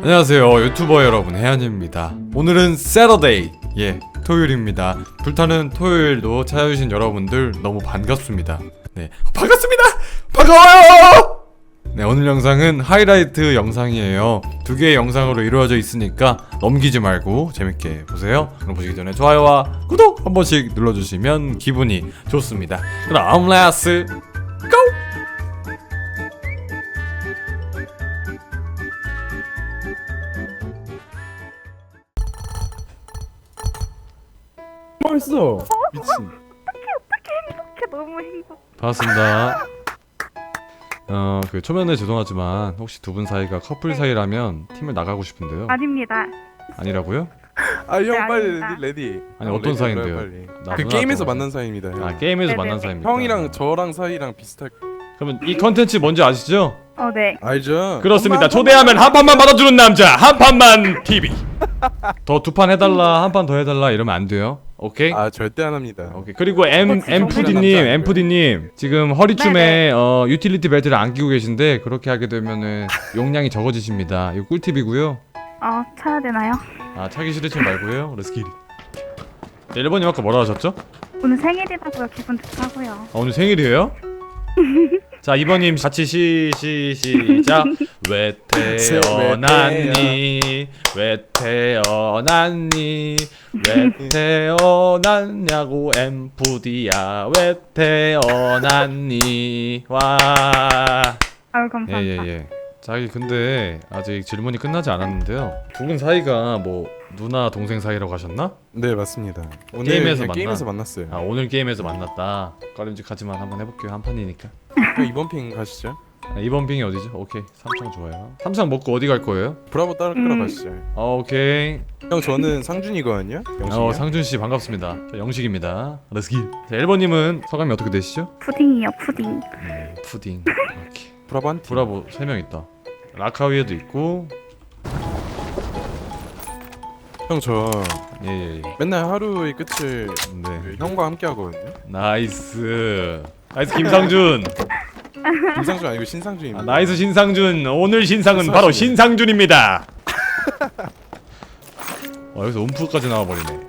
안녕하세요 유튜버 여러분 혜연입니다. 오늘은 세러데이 예 토요일입니다. 불타는 토요일도 찾아주신 여러분들 너무 반갑습니다. 네 반갑습니다! 반가워요! 네 오늘 영상은 하이라이트 영상이에요. 두 개의 영상으로 이루어져 있으니까 넘기지 말고 재밌게 보세요. 그럼 보시기 전에 좋아요와 구독 한 번씩 눌러주시면 기분이 좋습니다. 그럼 렛츠 고! 맛있어. 미친. 이렇게 너무 행복. 반갑습니다. 어, 그 초면에 죄송하지만 혹시 두 분 사이가 커플 사이라면 팀을 나가고 싶은데요. 아닙니다. 아니라고요? 아형 네, 빨리 아닙니다. 레디 레디. 아니, 형, 어떤 레디 사이인데요? 빨리, 빨리. 나 그 누나 게임에서 또- 만난 사이입니다. 형. 아, 게임에서 네네네. 만난 사이입니다. 형이랑 저랑 사이랑 비슷할. 그러면 이 컨텐츠 뭔지 아시죠? 어, 네. 알죠? 그렇습니다. 엄마, 초대하면 한 판만 받아주는 남자, 한 판만 TV. 더 두 판 해달라, 한 판 더 해달라 이러면 안 돼요. 오케이? 아 절대 안 합니다. 오케이. 그리고 M 엠푸디님, 남자 아니고요. 엠푸디님 지금 허리춤에 네네. 어, 유틸리티 벨트를 안 끼고 계신데 그렇게 하게 되면은 용량이 적어지십니다. 이거 꿀팁이고요. 어, 차야 되나요? 아 차기 싫으신 말고요. 렛츠기리. 네, 1번님 아까 뭐라 하셨죠? 오늘 생일이라고요. 기분 좋다고요. 아, 오늘 생일이에요? 자 2번님 같이 시, 시, 시작 왜 태어났니 왜 태어났니 왜 태어났냐고 엠푸디야 왜 태어났니 와 아유, 감사합니다. 예예예. 자기 근데 아직 질문이 끝나지 않았는데요. 두 분 사이가 뭐 누나 동생 사이라고 하셨나? 네 맞습니다. 오늘 게임에서 그냥 만나? 게임에서 만났어요. 아 오늘 게임에서 만났다. 꺼림직하지만 한번 해볼게요. 한 판이니까. 형 이번 핑 가시죠. 아, 이번 빙이 어디죠? 오케이 삼창 좋아요. 삼창 먹고 어디 갈 거예요? 브라보 따라 끌어 음. 가시죠. 아, 오케이. 형 저는 상준이거든요. 영식이요. 어 상준 씨 반갑습니다. 저 영식입니다. 렛츠기. 자 1번님은 성함이 어떻게 되시죠? 푸딩이요, 푸딩. 음, 푸딩. 오케이. 브라보 한 팀. 브라보 3명 있다. 라카위에도 있고. 형저 예예예. 맨날 하루의 끝을 네. 그 형과 함께 하거든요. 나이스. 나이스 김상준. 김상준 아니고 신상준입니다. 아, 나이스 신상준. 오늘 신상은 바로 신상준입니다. 어, 여기서 움프까지 나와버리네.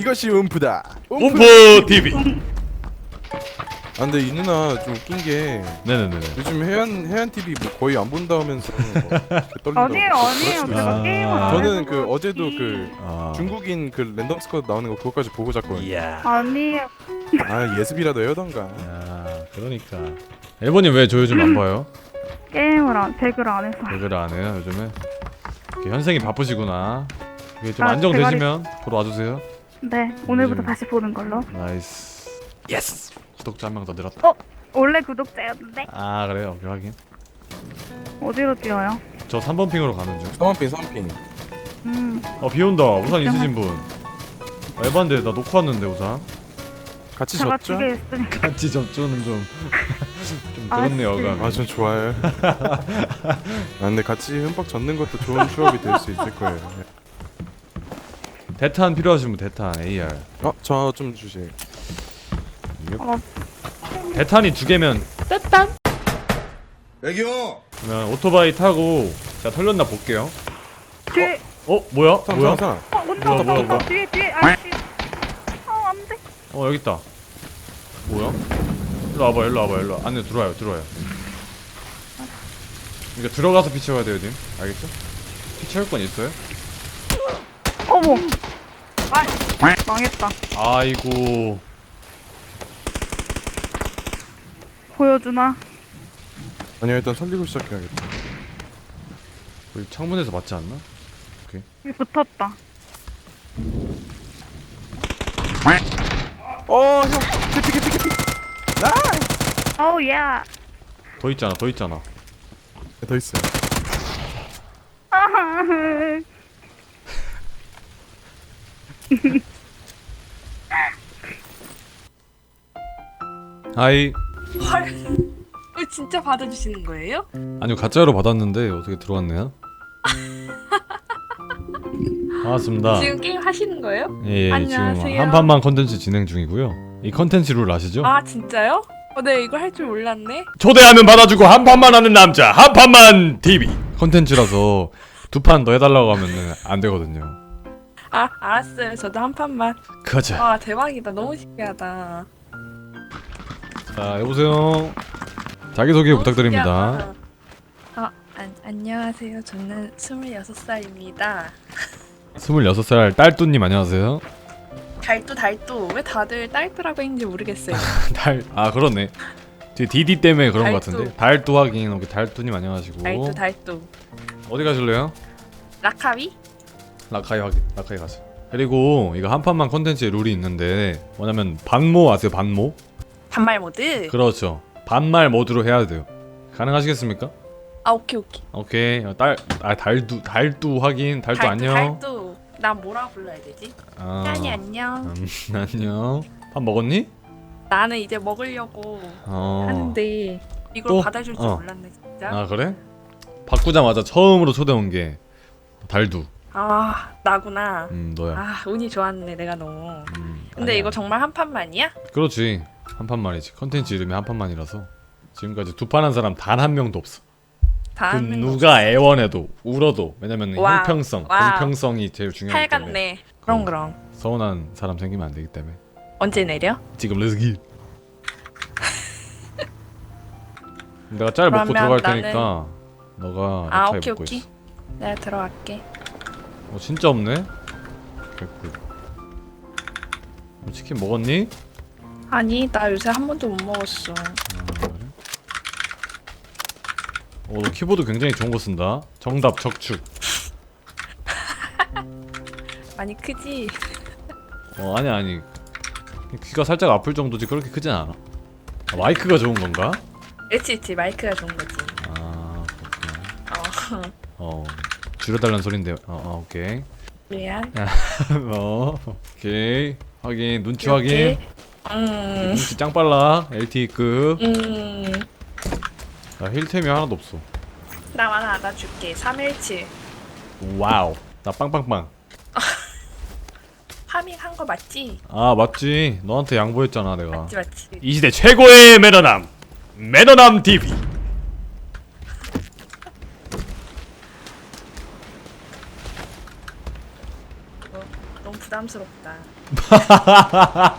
이것이 음프다. 움프 TV. 아 근데 이 누나 좀 웃긴 게 네네네. 요즘 해안 해안 TV 뭐 거의 안 본다면서 뭐 떨린다고. 아니에요, 아니에요. 제가 아. 게임을 안 저는 해서 그 어제도 그렇지. 그 아. 중국인 그 랜덤 스쿼드 나오는 거 그거까지 보고 잤거든요. 이야. 아니에요. 아 예습이라도 해오던가. 야, 그러니까. 일본님 왜 저 요즘 안 봐요? 게임을 안, 배그를 안 해서. 배그를 안 해요 요즘에? 이렇게 현생이 바쁘시구나. 이게 좀 아, 안정되시면 보러 와주세요. 네, 오늘부터 요즘- 다시 보는 걸로. 나이스. 예스. 구독자 한 명 더 늘었다. 어? 원래 구독자였는데? 아 그래요. 오케이 확인. 어디로 뛰어요? 저 3번 핑으로 가는 중. 서원핀 서원핀. 음, 어 비 온다. 우산 있으신 분. 아, 에반데 나 놓고 왔는데 우산. 같이 제가 졌죠? 두개 있으니까. 같이 접조는 좀. 좀 아, 그렇네요. 씨. 어감. 아전 좋아요. 아 근데 같이 흠뻑 젖는 것도 좋은 추억이 될 수 있을 거예요. 대탄 필요하신 분 대탄 AR. 어저 좀 주세요. 어, 대탄이 두 개면 애교 그러면 오토바이 타고 제가 털렸나 볼게요. 뒤에, 어 뭐야? 상 뭐야? 상 상. 어, 온다, 뭐야, 온다, 뭐야, 온다. 뭐야. 뒤에, 뒤에. 아이씨. 아, 안 돼. 어 여기 있다. 뭐야? 일로 와봐, 일로 와봐, 일로 와. 안에 들어와요, 들어와요. 그러니까 들어가서 피 채워야 돼요, 님. 알겠죠? 피 채울 건 있어요? 어머. 아, 망했다. 아이고. 보여주나? 아니요 일단 살리고 시작해야겠다. 우리 창문에서 맞지 않나? 여기 붙었다. 어형 캐피 캐피 캐피. 어우, 예. 더 있잖아, 더 있잖아. 네, 더 있어요. 하이. 헐. 이거 진짜 받아주시는 거예요? 아니요, 가짜로 받았는데 어떻게 들어왔네요? 반갑습니다. 지금 게임 하시는 거예요? 예, 예, 안녕하세요. 한 판만 컨텐츠 진행 중이고요. 이 컨텐츠 룰 아시죠? 아 진짜요? 어, 네 이거 할줄 몰랐네. 초대하면 받아주고 한 판만 하는 남자 한 판만 TV 컨텐츠라서 두 판 더 해달라고 하면은 안 되거든요. 아 알았어요. 저도 한 판만. 가자. 와 대박이다. 너무 신기하다. 자 여보세요. 자기 소개 너무 부탁드립니다. 신기하다. 아 안, 안녕하세요. 저는 26살입니다. 26살 딸뚜님 안녕하세요. 달뚜 달뚜 왜 다들 딸뚜라고 했는지 모르겠어요. 달, 아 그렇네. 뒤에 디디 때문에 그런 것 달뚜. 같은데. 달뚜. 오케이 달뚜님 안녕하시고. 달뚜 달뚜. 어디 가실래요? 라카비? 라카이 확인. 라카이 가자. 그리고 이거 한 판만 컨텐츠에 룰이 있는데 뭐냐면 반모 아세요? 반모? 반말 모드? 그렇죠. 반말 모드로 해야 돼요. 가능하시겠습니까? 아 오케이 오케이. 오케이. 어, 딸, 아 달뚜, 달뚜 확인. 달뚜, 달뚜 안녕. 달뚜. 난 뭐라 불러야 되지? 아, 짠이 안녕. 음, 안녕. 밥 먹었니? 나는 이제 먹으려고 어. 하는데 이걸 또? 받아줄 줄 어. 몰랐네 진짜. 아 그래? 바꾸자마자 처음으로 초대 온 게 달두. 아 나구나. 음 너야. 아 운이 좋았네 내가 너무. 음, 근데 아니야. 이거 정말 한 판만이야? 그렇지 한 판만이지. 컨텐츠 이름이 한 판만이라서 지금까지 두 판 한 사람 단 한 명도 없어. 그 다음 누가 애원해도 울어도 왜냐면 와우. 형평성, 와우. 공평성이 제일 중요하기 때문에 팔같네. 그럼 그럼. 서운한 사람 생기면 안 되기 때문에 언제 내려? 지금 렛츠기. 내가 짤 먹고 그러면 들어갈 나는- 테니까 너가 아 랩차에 오케이 먹고 오케이. 있어. 내가 들어갈게. 어 진짜 없네. 개꿀. 너 치킨 먹었니? 아니 나 요새 한 번도 못 먹었어. 아, 어, 너 키보드 굉장히 좋은 거 쓴다. 정답 적축. 많이 크지? 어, 아니 아니. 귀가 살짝 아플 정도지 그렇게 크진 않아. 아, 마이크가 좋은 건가? 그렇지 그렇지 마이크가 좋은 거지. 아, 그렇구나. 어 어, 줄여달라는 소린데. 어, 어 오케이. 미안. 어, 오케이. 확인. 눈치 이렇게. 확인. 음. 눈치 짱 빨라. LTE급. 음. 나 힐템이 하나도 없어. 나 하나 알아줄게. 317. 와우. 나 빵빵빵. 파밍 한 거 맞지? 아 맞지. 너한테 양보했잖아 내가. 맞지 맞지. 이 시대 최고의 매너남 매너남 TV 너무 부담스럽다.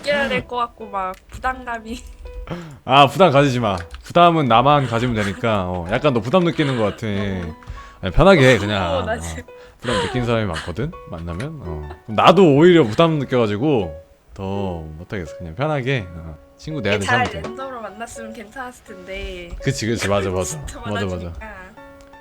웃겨야 될 것 같고 막 부담감이. 아 부담 가지지 마. 부담은 나만 가지면 되니까 어, 약간 너 부담 느끼는 것 같아. 아니, 편하게 해 그냥. 어, 나 어, 지금- 부담 느끼는 사람이 많거든 만나면. 어. 그럼 나도 오히려 부담 느껴가지고 더 못하겠어. 그냥 편하게 어. 친구 내야 돼잘 사람 랜덤으로 만났으면 괜찮았을 텐데. 그치 그치. 맞아 맞아. 진짜 맞아 맞아 많아지니까.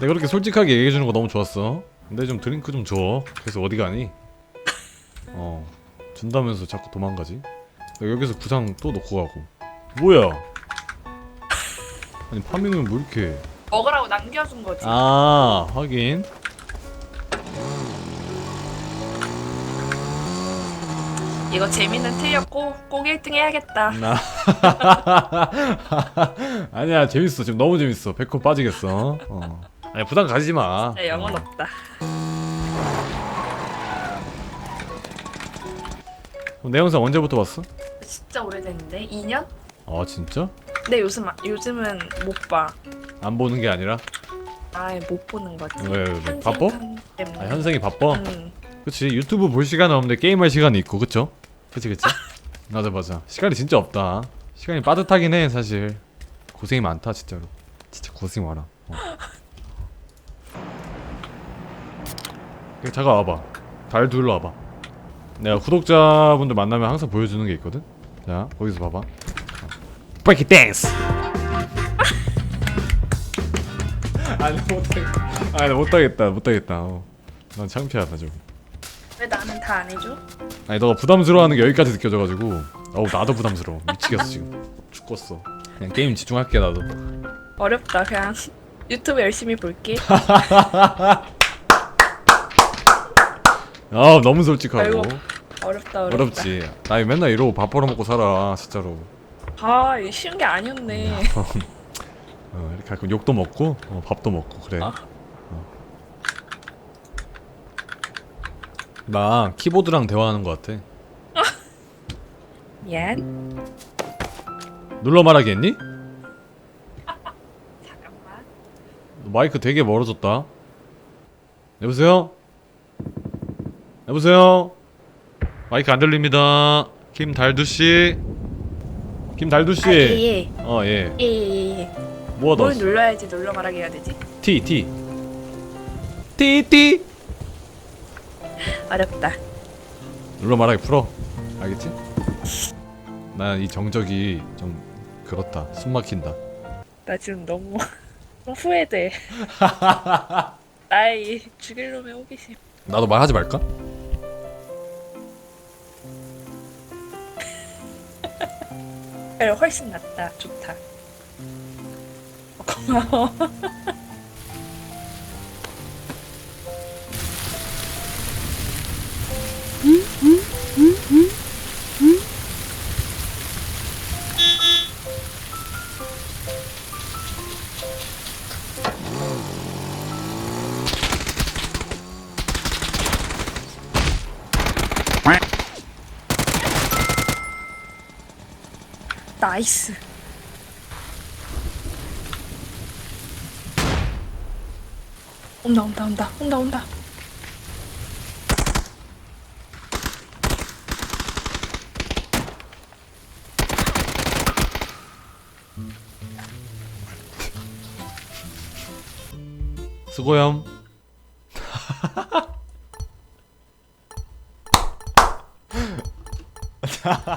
내가 그렇게 솔직하게 얘기해 주는 거 너무 좋았어. 근데 좀 드링크 좀 줘. 그래서 어디 가니? 어 준다면서 자꾸 도망가지? 나 여기서 구상 또 놓고 가고 뭐야 아니 파밍은 뭐 이렇게 먹으라고 남겨준 거지. 아 확인 이거 재미는 틀렸고 꼭 1등 해야겠다. 나 아니야 재밌어 지금 너무 재밌어 백호 빠지겠어 어. 아니 부담 가지지 마나 영혼 어. 없다. 그럼 내 영상 언제부터 봤어? 진짜 오래됐는데 2년? 아 진짜? 근데 요즘 요즘은 못 봐. 안 보는 게 아니라? 아예 못 보는 거지. 왜, 왜, 왜? 현생 바빠? 때문에. 아 현생이 바빠? 응. 그치 유튜브 볼 시간은 없는데 게임할 시간이 있고 그쵸? 그치 그치? 맞아 맞아 시간이 진짜 없다 시간이 빠듯하긴 해 사실 고생이 많다 진짜로 진짜 고생이 많아 어. 그냥 잠깐 와봐 달 둘러 와봐 내가 구독자분들 만나면 항상 보여주는 게 있거든 자 거기서 봐봐 브레이키 댄스 아니 못하겠다 아니 못하겠다 못하겠다. 어. 난 창피하다 좀 왜 나는 다 안 해줘? 아니 너가 부담스러워하는 게 여기까지 느껴져가지고. 어우 나도 부담스러워. 미치겠어 지금. 죽겠어. 그냥 게임 집중할게 나도. 어렵다. 그냥. 유튜브 열심히 볼게. 아 너무 솔직하고. 아이고, 어렵다 어렵다. 어렵지. 나 이거 맨날 이러고 밥 벌어먹고 살아 진짜로 아 이게 쉬운 게 아니었네. 어, 이렇게 가끔 욕도 먹고 어, 밥도 먹고 그래 아. 어. 나 키보드랑 대화하는 것 같아 미안. 눌러 말하기 했니? 잠깐만. 너 마이크 되게 멀어졌다 여보세요? 여보세요? 마이크 안 들립니다. 김달두 씨. 김달두 씨. 아, 예, 예. 어, 예. 예, 예, 예. 뭐가 뭘 넣었어? 눌러야지 눌러 말하게 해야 되지? T, T. T, T. 어렵다. 눌러 말하기 풀어. 알겠지? 난 이 정적이 좀 그렇다. 숨 막힌다. 나 지금 너무 너무 후회돼. 나의 죽일 놈의 호기심. 나도 말하지 말까? 그래, 훨씬 낫다. 좋다. 어, 고마워. 나이스. 온다 온다 온다 온다 온다. 수고염.